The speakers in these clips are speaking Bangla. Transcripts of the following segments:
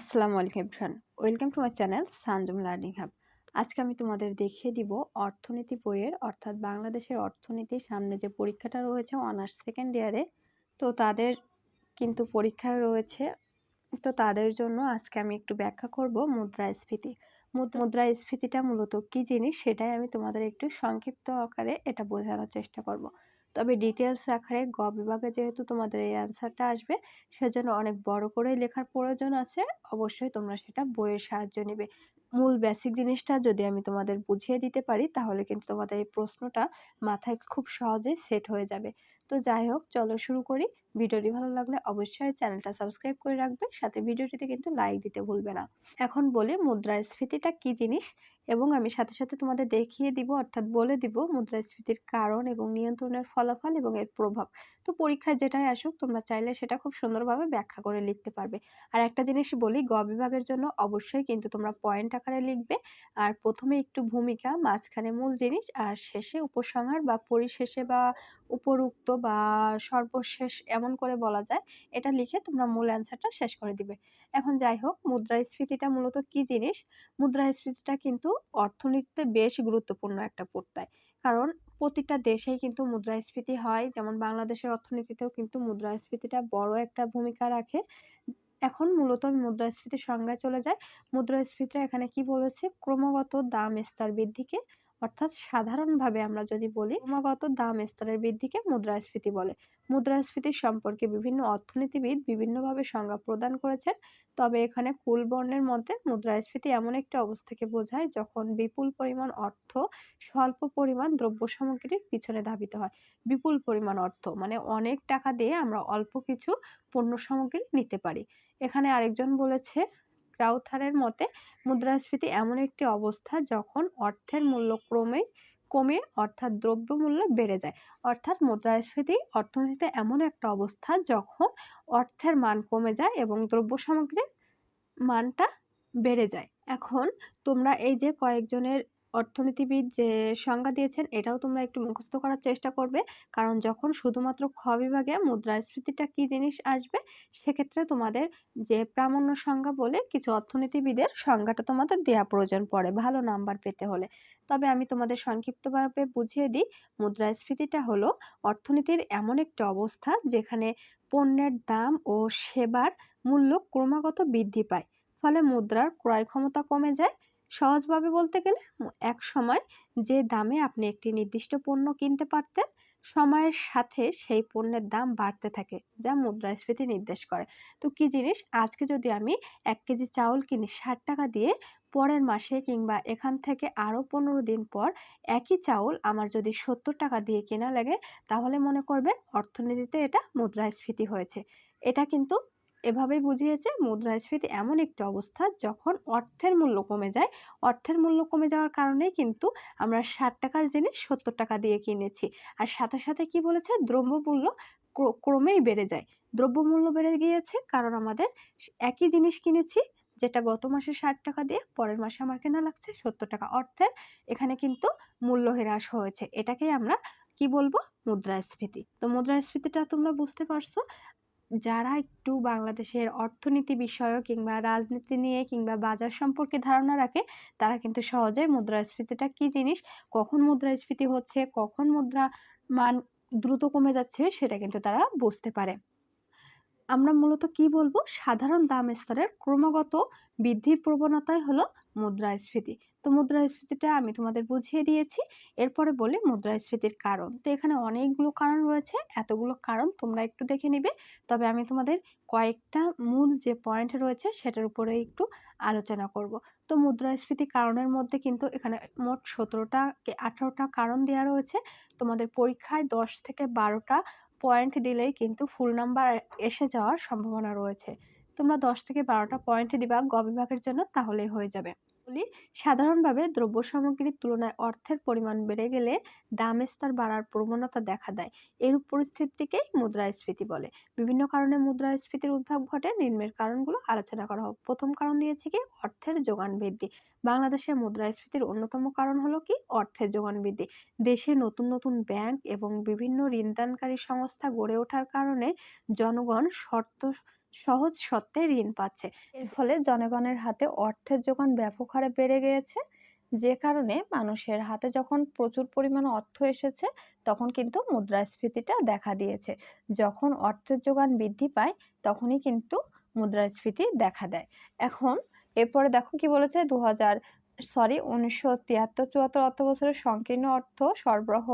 আসসালামু আলাইকুম everyone welcome to my channel Sanjum learning hub. আজকে আমি তোমাদের দেখিয়ে দিব অর্থনীতি বইয়ের, অর্থাৎ বাংলাদেশের অর্থনীতি সামনে যে পরীক্ষাটা রয়েছে অনার্স সেকেন্ড ইয়ারে তো তাদের কিন্তু পরীক্ষা রয়েছে। তো তাদের জন্য আজকে আমি একটু ব্যাখ্যা করব মুদ্রাস্ফীতি। মুদ্রাস্ফীতিটা মূলত কী জিনিস সেটাই আমি তোমাদের একটু সংক্ষিপ্ত আকারে এটা বোঝানোর চেষ্টা করব। তবে ডিটেলস আকারে গ বিভাগে যেহেতু তোমাদের এই অ্যান্সারটা আসবে, সেজন্য অনেক বড় করে লেখার প্রয়োজন আছে। অবশ্যই তোমরা সেটা বইয়ের সাহায্য নেবে। মূল বেসিক জিনিসটা যদি আমি তোমাদের বুঝিয়ে দিতে পারি, তাহলে কিন্তু তোমাদের এই প্রশ্নটা মাথায় খুব সহজে সেট হয়ে যাবে। তো যাই হোক, চলো শুরু করি। ভিডিওটি ভালো লাগলে অবশ্যই চ্যানেলটা সাবস্ক্রাইব করে রাখবে, সাথে ভিডিওটিতে কিন্তু লাইক দিতে ভুলবে না। এখন বলি মুদ্রাস্ফীতিটা কি জিনিস? এবং আমি সাথে সাথে তোমাদের দেখিয়ে দিব, অর্থাৎ বলে দিব মুদ্রাস্ফীতির কারণ এবং নিয়ন্ত্রণের ফলাফল এবং এর প্রভাব। তো পরীক্ষায় যেটাই আসুক, তোমরা চাইলে সেটা খুব সুন্দরভাবে ব্যাখ্যা করে লিখতে পারবে। আর একটা জিনিস বলি, গ বিভাগের জন্য অবশ্যই কিন্তু তোমরা পয়েন্ট আকারে লিখবে। আর প্রথমে একটু ভূমিকা, মাঝখানে মূল জিনিস, আর শেষে উপসংহার বা পরিশেষে বা উপরুক্ত বা সর্বশেষ এমন করে বলা যায়, এটা লিখে তোমরা মূল অ্যান্সারটা শেষ করে দিবে। এখন যাই হোক, মুদ্রাস্ফীতিটা মূলত কি জিনিস? মুদ্রাস্ফীতিটা কিন্তু অর্থনীতিতে বেশ গুরুত্বপূর্ণ একটা প্রত্যয় কারণ প্রতিটা দেশেই কিন্তু মুদ্রাস্ফীতি হয়, যেমন বাংলাদেশের অর্থনীতিতেও কিন্তু মুদ্রাস্ফীতিটা বড় একটা ভূমিকা রাখে। এখন মূলত আমি মুদ্রাস্ফীতির সংজ্ঞায় চলে যাই মুদ্রাস্ফীতিটা এখানে কি বলেছে? ক্রমাগত দাম স্তর বৃদ্ধিকে অর্থাৎ সাধারণভাবে আমরা যদি বলি, ক্রমাগত দাম স্তরের বৃদ্ধিকে মুদ্রাস্ফীতি বলে। মুদ্রাস্ফীতি সম্পর্কে বিভিন্ন অর্থনীতিবিদ বিভিন্নভাবে সংজ্ঞা প্রদান করেছেন, তবে এখানে কুল বর্ণের মধ্যে মুদ্রাস্ফীতি এমন একটি অবস্থাকে বোঝায় যখন বিপুল পরিমাণ অর্থ স্বল্প পরিমাণ দ্রব্য সামগ্রীর পিছনে ধাবিত হয়। বিপুল পরিমাণ অর্থ মানে অনেক টাকা দিয়ে আমরা অল্প কিছু পণ্য সামগ্রী নিতে পারি। এখানে আরেকজন বলেছে ক্রাউথারের মতে, মুদ্রাস্ফীতি এমন একটি অবস্থা যখন অর্থের মূল্য ক্রমে কমে, অর্থাৎ দ্রব্যমূল্য বেড়ে যায়। অর্থাৎ মুদ্রাস্ফীতি অর্থনীতিতে এমন একটা অবস্থা যখন অর্থের মান কমে যায় এবং দ্রব্য সামগ্রীর মানটা বেড়ে যায়। এখন তোমরা এই যে কয়েকজনের অর্থনীতিবিদ যে সংজ্ঞা দিয়েছেন, এটাও তোমরা একটু মুখস্থ করার চেষ্টা করবে। কারণ যখন শুধুমাত্র খ বিভাগে মুদ্রাস্ফীতিটা কি জিনিস আসবে, সেক্ষেত্রে তোমাদের যে প্রামাণ্য সংজ্ঞা বলে কিছু অর্থনীতিবিদের সংজ্ঞাটা তোমাদের দেওয়া প্রয়োজন পড়ে ভালো নাম্বার পেতে হলে। তবে আমি তোমাদের সংক্ষিপ্তভাবে বুঝিয়ে দিই, মুদ্রাস্ফীতিটা হলো অর্থনীতির এমন একটি অবস্থা যেখানে পণ্যের দাম ও সেবার মূল্য ক্রমাগত বৃদ্ধি পায়। ফলে মুদ্রার ক্রয় ক্ষমতা কমে যায় সহজভাবে বলতে গেলে এক সময় যে দামে আপনি একটি নির্দিষ্ট পণ্য কিনতে পারতেন, সময়ের সাথে সেই পণ্যের দাম বাড়তে থাকে, যা মুদ্রাস্ফীতি নির্দেশ করে। তো কি জিনিস? আজকে যদি আমি এক কেজি চাউল কিনি ষাট টাকা দিয়ে, পরের মাসে কিংবা এখান থেকে আরও পনেরো দিন পর একই চাউল আমার যদি সত্তর টাকা দিয়ে কেনা লাগে, তাহলে মনে করবেন অর্থনীতিতে এটা মুদ্রাস্ফীতি হয়েছে। এটা কিন্তু এভাবেই বুঝিয়েছে, মুদ্রাস্ফীতি এমন একটি অবস্থা যখন অর্থের মূল্য কমে যায়। অর্থের মূল্য কমে যাওয়ার কারণে কিন্তু আমরা ষাট টাকার জিনিস সত্তর টাকা দিয়ে কিনেছি। আর সাথে সাথে কি বলেছে? দ্রব্যমূল্য ক্রমেই বেড়ে যায়। দ্রব্যমূল্য বেড়ে গিয়েছে কারণ আমাদের একই জিনিস কিনেছি, যেটা গত মাসে ষাট টাকা দিয়ে, পরের মাসে আমার কেনা লাগছে সত্তর টাকা। অর্থের এখানে কিন্তু মূল্য হ্রাস হয়েছে। এটাকেই আমরা কি বলব? মুদ্রাস্ফীতি। তো মুদ্রাস্ফীতিটা তোমরা বুঝতে পারছ। যারা একটু বাংলাদেশের অর্থনীতি বিষয় কিংবা রাজনীতি নিয়ে কিংবা বাজার সম্পর্কে ধারণা রাখে, তারা কিন্তু সহজে মুদ্রাস্ফীতিটা কি জিনিস, কখন মুদ্রাস্ফীতি হচ্ছে, কখন মুদ্রা মান দ্রুত কমে যাচ্ছে সেটা কিন্তু তারা বুঝতে পারে। আমরা মূলত কি বলব? সাধারণ দাম স্তরের ক্রমাগত বৃদ্ধির প্রবণতাই হলো মুদ্রাস্ফীতি। তো মুদ্রাস্ফীতিটা আমি তোমাদের বুঝিয়ে দিয়েছি। এরপরে বলি মুদ্রাস্ফীতির কারণ। তো এখানে অনেকগুলো কারণ রয়েছে, এতগুলো কারণ তোমরা একটু দেখে নিবে। তবে আমি তোমাদের কয়েকটা মূল যে পয়েন্ট রয়েছে সেটার উপরে একটু আলোচনা করব। তো মুদ্রাস্ফীতি কারণের মধ্যে কিন্তু এখানে মোট সতেরোটা আঠারোটা কারণ দেওয়া রয়েছে। তোমাদের পরীক্ষায় দশ থেকে বারোটা পয়েন্ট দিলেই কিন্তু ফুল নাম্বার এসে যাওয়ার সম্ভাবনা রয়েছে। তোমরা দশ থেকে বারোটা পয়েন্ট দিবা গ বিভাগের জন্য, তাহলেই হয়ে যাবে। বলি সাধারণভাবে দ্রব্য সামগ্রীর তুলনায় অর্থের পরিমাণ বেড়ে গেলে দাম স্তর বাড়ার প্রবণতা দেখা দেয়। এরূপ পরিস্থিতিকেই মুদ্রাস্ফীতি বলে। বিভিন্ন কারণে মুদ্রাস্ফীতির উদ্ভব ঘটে, নিম্নের কারণগুলো আলোচনা করা হোক। প্রথম কারণ দিয়েছে কি? অর্থের যোগান বৃদ্ধি। বাংলাদেশের মুদ্রাস্ফীতির অন্যতম কারণ হলো কি? অর্থের যোগান বৃদ্ধি। দেশে নতুন নতুন ব্যাংক এবং বিভিন্ন ঋণদানকারী সংস্থা গড়ে ওঠার কারণে জনগণ শর্ত সহজ শর্তে ঋণ পাচ্ছে। এর ফলে জনগণের হাতে অর্থের যোগান ব্যাপক হারে বেড়ে গিয়েছে। যে কারণে মানুষের হাতে যখন প্রচুর পরিমাণ অর্থ এসেছে তখন কিন্তু মুদ্রাস্ফীতিটা দেখা দিয়েছে। যখন অর্থের যোগান বৃদ্ধি পায় তখনই কিন্তু মুদ্রাস্ফীতি দেখা দেয়। এখন এরপরে দেখো কি বলেছে? দু হাজার সরি উনিশশো তিয়াত্তর চুয়াত্তর অর্থ বছরের সংকীর্ণ অর্থ সরবরাহ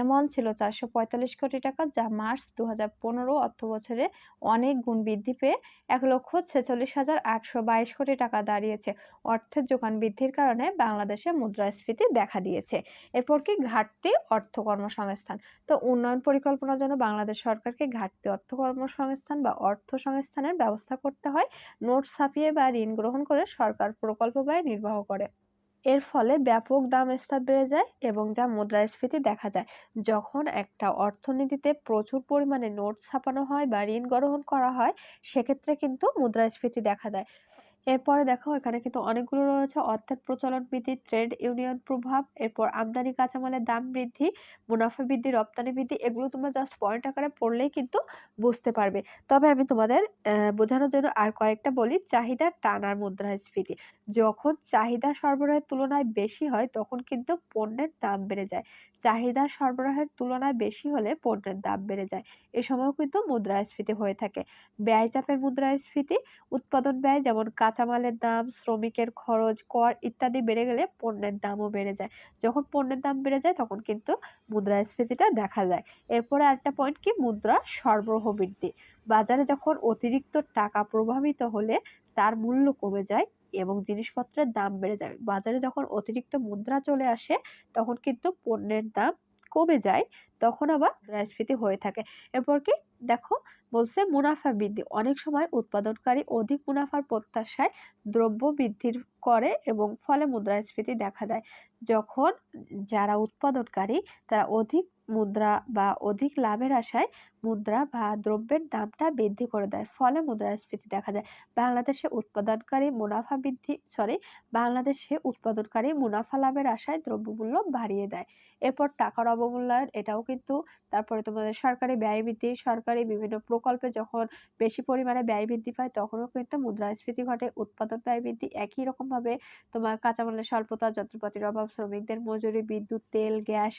এমন ছিল চারশো পঁয়তাল্লিশ কোটি টাকা, যা মার্চ দু হাজার পনেরো অর্থ বছরে অনেক গুণ বৃদ্ধি পেয়ে এক লক্ষ ছেচল্লিশ হাজার আটশো বাইশ কোটি টাকা দাঁড়িয়েছে। অর্থের যোগান বৃদ্ধির কারণে বাংলাদেশে মুদ্রাস্ফীতি দেখা দিয়েছে। এরপর কি? ঘাটতি অর্থ কর্মসংস্থান। তো উন্নয়ন পরিকল্পনার জন্য বাংলাদেশ সরকারকে ঘাটতি অর্থ কর্মসংস্থান বা অর্থ সংস্থানের ব্যবস্থা করতে হয়। নোট ছাপিয়ে বা ঋণ গ্রহণ করে সরকার প্রকল্প ব্যয় নির্বাহ করে। এর ফলে ব্যাপক দাম স্তর বেড়ে যায় এবং যা মুদ্রাস্ফীতি দেখা যায়। যখন একটা অর্থনীতিতে প্রচুর পরিমাণে নোট ছাপানো হয় বা ঋণ গ্রহণ করা হয়, সেক্ষেত্রে কিন্তু মুদ্রাস্ফীতি দেখা দেয়। এরপরে দেখো, এখানে কিন্তু অনেকগুলো রয়েছে। অর্থের প্রচলন বৃদ্ধি ট্রেড ইউনিয়ন প্রভাব, এরপর আমদানি কাঁচামালের দাম বৃদ্ধি, মুনাফা বৃদ্ধি, রপ্তানি বৃদ্ধি, এগুলো তোমরা জাস্ট পয়েন্ট আকারে পড়লেই কিন্তু বুঝতে পারবে। তবে আমি তোমাদের বোঝানোর জন্য আর কয়েকটা বলি। চাহিদা টানার মুদ্রাস্ফীতি। যখন চাহিদা সরবরাহের তুলনায় বেশি হয়, তখন কিন্তু পণ্যের দাম বেড়ে যায়। চাহিদা সরবরাহের তুলনায় বেশি হলে পণ্যের দাম বেড়ে যায়। এ সময়ও কিন্তু মুদ্রাস্ফীতি হয়ে থাকে। ব্যয় চাপের মুদ্রাস্ফীতি, উৎপাদন ব্যয় যেমন কাঁচামালের দাম, শ্রমিকের খরচ, কর ইত্যাদি বেড়ে গেলে পণ্যের দামও বেড়ে যায়। যখন পণ্যের দাম বেড়ে যায়, তখন কিন্তু মুদ্রাস্ফীতিটা দেখা যায়। এরপরে আরেকটা পয়েন্ট কি? মুদ্রা সরবরাহ বৃদ্ধি। বাজারে যখন অতিরিক্ত টাকা প্রভাবিত হলে তার মূল্য কমে যায় এবং জিনিসপত্রের দাম বেড়ে যায়। বাজারে যখন অতিরিক্ত মুদ্রা চলে আসে, তখন কিন্তু পণ্যের দাম কমে যায়, তখন আবার মুদ্রাস্ফীতি হয়ে থাকে। এরপর কি? দেখো, বলছে মুনাফা বৃদ্ধি। অনেক সময় উৎপাদনকারী অধিক মুনাফার প্রত্যাশায় দ্রব্য বৃদ্ধির করে এবং ফলে মুদ্রাস্ফীতি দেখা দেয়। যখন যারা উৎপাদনকারী, তারা অধিক মুদ্রা বা অধিক লাভের আশায় মুদ্রা বা দ্রব্যের দামটা বৃদ্ধি করে দেয়, ফলে মুদ্রাস্ফীতি দেখা যায়। বাংলাদেশে উৎপাদনকারী মুনাফা বৃদ্ধি সরি বাংলাদেশে উৎপাদনকারী মুনাফা লাভের আশায় দ্রব্যমূল্য বাড়িয়ে দেয়। এরপর টাকার অবমূল্যায়ন, এটাও কিন্তু তারপরে তোমাদের সরকারি ব্যয় বৃদ্ধি সরকারি বিভিন্ন প্রকল্পে যখন বেশি পরিমাণে ব্যয় বৃদ্ধি পায়, তখনও কিন্তু মুদ্রাস্ফীতি ঘটে, উৎপাদন ব্যয় বৃদ্ধি একই রকমভাবে। তোমার কাঁচামালের স্বল্পতা, যন্ত্রপাতির অভাব, শ্রমিকদের মজুরি, বিদ্যুৎ, তেল, গ্যাস,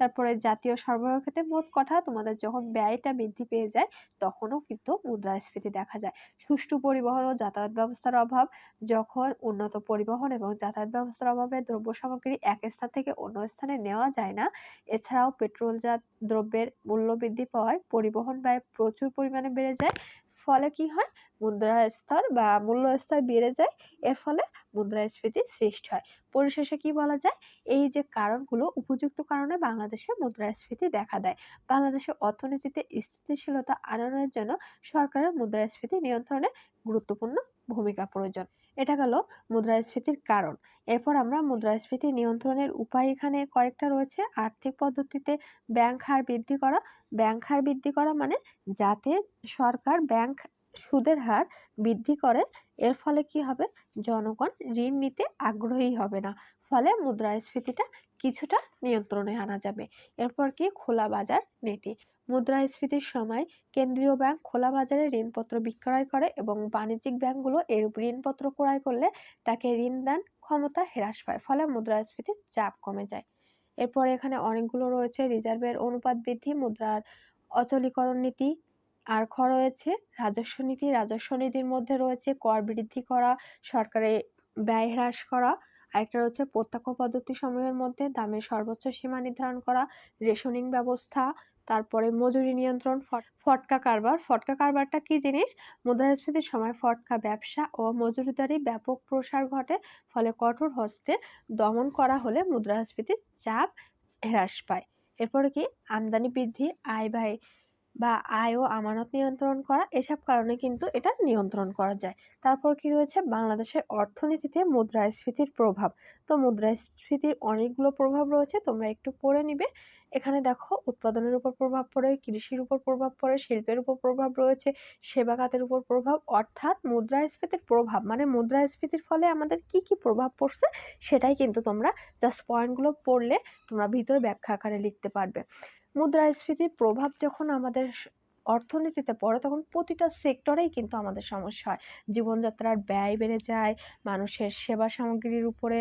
তারপরে জাতীয় সরবরাহ ক্ষেত্রে মোট কথা তোমাদের যখন ব্যয়টা বৃদ্ধি পেয়ে যায়, তখনও কিন্তু মুদ্রাস্ফীতি দেখা যায়। সুষ্ঠু পরিবহন ও যাতায়াত ব্যবস্থার অভাব, যখন উন্নত পরিবহন এবং যাতায়াত ব্যবস্থার অভাবে দ্রব্য সামগ্রী এক স্থান থেকে অন্য স্থানে নেওয়া যায় না, এছাড়াও পেট্রোলজাত দ্রব্যের মূল্য বৃদ্ধি পাওয়ায় পরিবহন ব্যয় প্রচুর পরিমাণে বেড়ে যায়, ফলে কি হয়? মুদ্রা স্তর বা মূল্য স্তর বেড়ে যায়, এর ফলে মুদ্রাস্ফীতি সৃষ্টি হয়। পরিশেষে কি বলা যায়? এই যে কারণগুলো উপযুক্ত কারণে বাংলাদেশে মুদ্রাস্ফীতি দেখা দেয়। বাংলাদেশের অর্থনীতিতে স্থিতিশীলতা আনয়নের জন্য সরকারের মুদ্রাস্ফীতি নিয়ন্ত্রণে গুরুত্বপূর্ণ ভূমিকা প্রয়োজন। এটা গেল মুদ্রাস্ফীতির কারণ। এরপর আমরা মুদ্রাস্ফীতি নিয়ন্ত্রণের উপায় এখানে কয়েকটা রয়েছে। আর্থিক পদ্ধতিতে ব্যাংক হার বৃদ্ধি করা। ব্যাংক হার বৃদ্ধি করা মানে যাতে সরকার ব্যাংক সুদের হার বৃদ্ধি করে, এর ফলে কি হবে? জনগণ ঋণ নিতে আগ্রহী হবে না। ফলে মুদ্রাস্ফীতিটা কিছুটা নিয়ন্ত্রণে আনা যাবে। এরপর কি? খোলা বাজার নীতি। মুদ্রাস্ফীতির সময় কেন্দ্রীয় ব্যাংক খোলা বাজারে ঋণপত্র বিক্রয় করে এবং বাণিজ্যিক ব্যাংকগুলো এর ঋণপত্র ক্রয় করলে তাকে ঋণ দান ক্ষমতা হ্রাস পায়, ফলে মুদ্রাস্ফীতির চাপ কমে যায়। এরপর এখানে অনেকগুলো রয়েছে, রিজার্ভের অনুপাত বৃদ্ধি, মুদ্রার অচলীকরণ নীতি, আর খ রয়েছে, রাজস্ব নীতি, রাজস্ব নীতির মধ্যে রয়েছে কর বৃদ্ধি করা, সরকারের ব্যয় হ্রাস করা, আরেকটা রয়েছে প্রত্যক্ষ পদ্ধতি সমূহের মধ্যে দামের সর্বোচ্চ সীমা নির্ধারণ করা, রেশনিং ব্যবস্থা তারপরে মজুরি নিয়ন্ত্রণ ফটকা কারবার। ফটকা কারবারটা কি জিনিস? মুদ্রাস্ফীতির সময় ফটকা ব্যবসা ও মজুরিদারি ব্যাপক প্রসার ঘটে, ফলে কঠোর হস্তে দমন করা হলে মুদ্রাস্ফীতির চাপ হ্রাস পায়। এরপরে কি? আমদানি বৃদ্ধি, আয় ব্যয় বা আয় ও আমানত নিয়ন্ত্রণ করা, এসব কারণে কিন্তু এটা নিয়ন্ত্রণ করা যায়। তারপর কি রয়েছে? বাংলাদেশের অর্থনীতিতে মুদ্রাস্ফীতির প্রভাব। তো মুদ্রাস্ফীতির অনেকগুলো প্রভাব রয়েছে, তোমরা একটু পড়ে নিবে। এখানে দেখো, উৎপাদনের উপর প্রভাব পড়ে, কৃষির উপর প্রভাব পড়ে, শিল্পের উপর প্রভাব রয়েছে, সেবা খাতের উপর প্রভাব। অর্থাৎ মুদ্রাস্ফীতির প্রভাব মানে মুদ্রাস্ফীতির ফলে আমাদের কি কি প্রভাব পড়ছে, সেটাই কিন্তু তোমরা জাস্ট পয়েন্টগুলো পড়লে তোমরা ভিতরে ব্যাখ্যা আকারে লিখতে পারবে। মুদ্রাস্ফীতির প্রভাব যখন আমাদের অর্থনীতিতে পড়ে, তখন প্রতিটা সেক্টরেই কিন্তু আমাদের সমস্যা হয়। জীবনযাত্রার ব্যয় বেড়ে যায়, মানুষের সেবা সামগ্রীর উপরে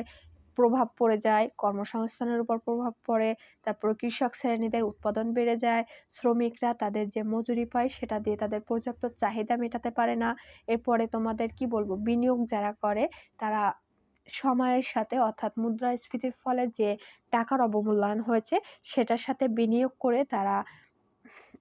প্রভাব পড়ে যায়, কর্মসংস্থানের উপর প্রভাব পড়ে, তারপর কৃষক শ্রেণীদের উৎপাদন বেড়ে যায়, শ্রমিকরা তাদের যে মজুরি পায় সেটা দিয়ে তাদের পর্যাপ্ত চাহিদা মেটাতে পারে না। এরপরে তোমাদের কি বলব, বিনিয়োগ যারা করে, তারা সময়ের সাথে অর্থাৎ মুদ্রাস্ফীতির ফলে যে টাকার অবমূল্যায়ন হয়েছে, সেটার সাথে বিনিয়োগ করে তারা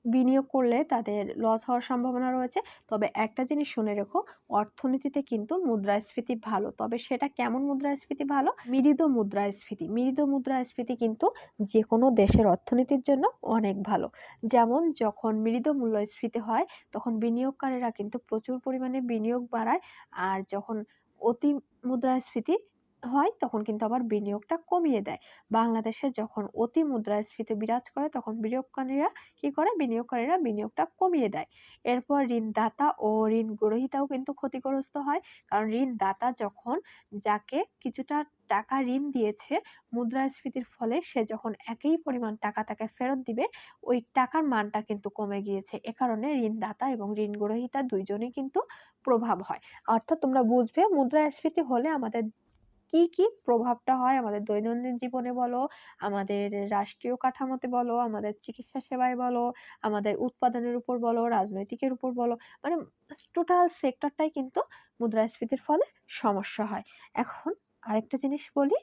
বিনিয়োগ করলে তাদের লস হওয়ার সম্ভাবনা রয়েছে। তবে একটা জিনিস শুনে রেখো, অর্থনীতিতে কিন্তু মুদ্রাস্ফীতি ভালো। তবে সেটা কেমন মুদ্রাস্ফীতি ভালো? মৃদু মুদ্রাস্ফীতি। মৃদু মুদ্রাস্ফীতি কিন্তু যে কোনো দেশের অর্থনীতির জন্য অনেক ভালো। যেমন যখন মৃদু মূল্যস্ফীতি হয়, তখন বিনিয়োগকারীরা কিন্তু প্রচুর পরিমাণে বিনিয়োগ বাড়ায়। আর যখন অতি মুদ্রাস্ফীতি হয় তখন কিন্তু আবার বিনিয়োগটা কমিয়ে দেয়। বাংলাদেশে যখন অতি মুদ্রাস্ফীতি বিরাজ করে তখন বিনিয়োগকারীরা কি করে? বিনিয়োগকারীরা বিনিয়োগটা কমিয়ে দেয়। এরপর ঋণদাতা ও ঋণ গ্রহীতাও কিন্তু ক্ষতিগ্রস্ত হয়। কারণ ঋণদাতা যখন যাকে কিছুটা টাকা ঋণ দিয়েছে মুদ্রাস্ফীতির ফলে সে যখন একই পরিমাণ টাকা তাকে ফেরত দিবে, ওই টাকার মানটা কিন্তু কমে গিয়েছে। এ কারণে ঋণদাতা এবং ঋণ গ্রহীতা দুইজনই কিন্তু প্রভাব হয়। অর্থাৎ তোমরা বুঝবে, মুদ্রাস্ফীতি হলে আমাদের কি কি প্রভাবটা হয় আমাদের দৈনন্দিন জীবনে বলো, আমাদের রাষ্ট্রীয় কাঠামোতে বলো, আমাদের চিকিৎসা সেবায় বলো, আমাদের উৎপাদনের উপর বলো, রাজনৈতিকের উপর বলো মানে টোটাল সেক্টরটাই কিন্তু মুদ্রাস্ফীতির ফলে সমস্যা হয়। এখন আরেকটা জিনিস বলি,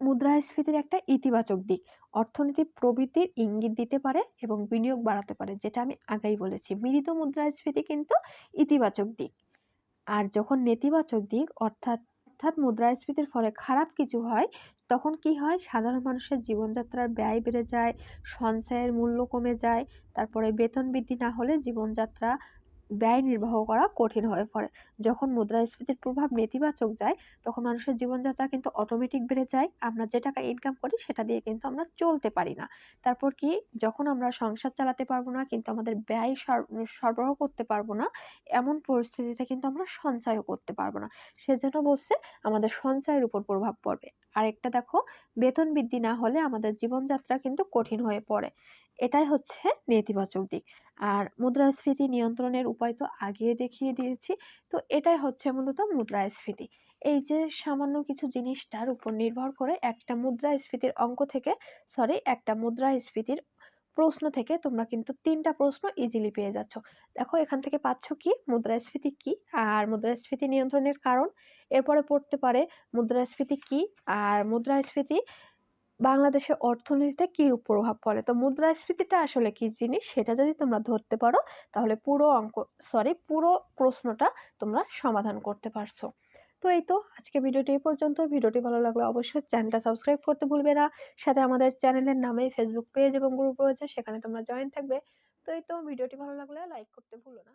মুদ্রাস্ফীতির একটা ইতিবাচক দিক। অর্থনীতি প্রবৃত্তির ইঙ্গিত দিতে পারে এবং বিনিয়োগ বাড়াতে পারে, যেটা আমি আগেই বলেছি। মৃত মুদ্রাস্ফীতি কিন্তু ইতিবাচক দিক। আর যখন নেতিবাচক দিক, অর্থাৎ অর্থাৎ মুদ্রাস্ফীতির ফলে খারাপ কিছু হয়, তখন কি হয়? সাধারণ মানুষের জীবনযাত্রার ব্যয় বেড়ে যায়, সঞ্চয়ের মূল্য কমে যায়, তারপরে বেতন বৃদ্ধি না হলে জীবনযাত্রা ব্যয় নির্বাহ করা কঠিন হয়ে পড়ে। যখন মুদ্রাস্ফীতির প্রভাব নেতিবাচক যায়, তখন মানুষের জীবনযাত্রা কিন্তু অটোমেটিক বেড়ে যায়। আমরা যে টাকা ইনকাম করি, সেটা দিয়ে কিন্তু আমরা চলতে পারি না। তারপর কি? যখন আমরা সংসার চালাতে পারব না, কিন্তু আমাদের ব্যয় সরবরাহ করতে পারব না, এমন পরিস্থিতিতে কিন্তু আমরা সঞ্চয়ও করতে পারব না। সেজন্য বলছে, আমাদের সঞ্চয়ের উপর প্রভাব পড়বে। আরেকটা দেখো, বেতন বৃদ্ধি না হলে আমাদের জীবনযাত্রা কিন্তু কঠিন হয়ে পড়ে। এটাই হচ্ছে নেতিবাচক দিক। আর মুদ্রাস্ফীতি নিয়ন্ত্রণের উপায় তো আগে দেখিয়ে দিয়েছি। তো এটাই হচ্ছে মূলত মুদ্রাস্ফীতি। এই যে সামান্য কিছু জিনিসটার উপর নির্ভর করে একটা মুদ্রাস্ফীতির অঙ্ক থেকে সরি একটা মুদ্রাস্ফীতির প্রশ্ন থেকে তোমরা কিন্তু তিনটা প্রশ্ন ইজিলি পেয়ে যাচ্ছ। দেখো, এখান থেকে পাচ্ছ কি? মুদ্রাস্ফীতি কি? আর মুদ্রাস্ফীতি নিয়ন্ত্রণের কারণ? এরপরে পড়তে পারে মুদ্রাস্ফীতি কি? আর মুদ্রাস্ফীতি বাংলাদেশের অর্থনীতিতে কীরূপ প্রভাব পড়ে? তো মুদ্রাস্ফীতিটা আসলে কী জিনিস? সেটা যদি তোমরা ধরতে পারো, তাহলে পুরো অঙ্ক সরি পুরো প্রশ্নটা তোমরা সমাধান করতে পারছ। তো এই তো, আজকে ভিডিওটি এই পর্যন্ত। ভিডিওটি ভালো লাগলে অবশ্যই চ্যানেলটা সাবস্ক্রাইব করতে ভুলবে না। সাথে আমাদের চ্যানেলের নামে ফেসবুক পেজ এবং গ্রুপ রয়েছে, সেখানে তোমরা জয়েন থাকবে। তো এই তো, ভিডিওটি ভালো লাগলে লাইক করতে ভুলো না।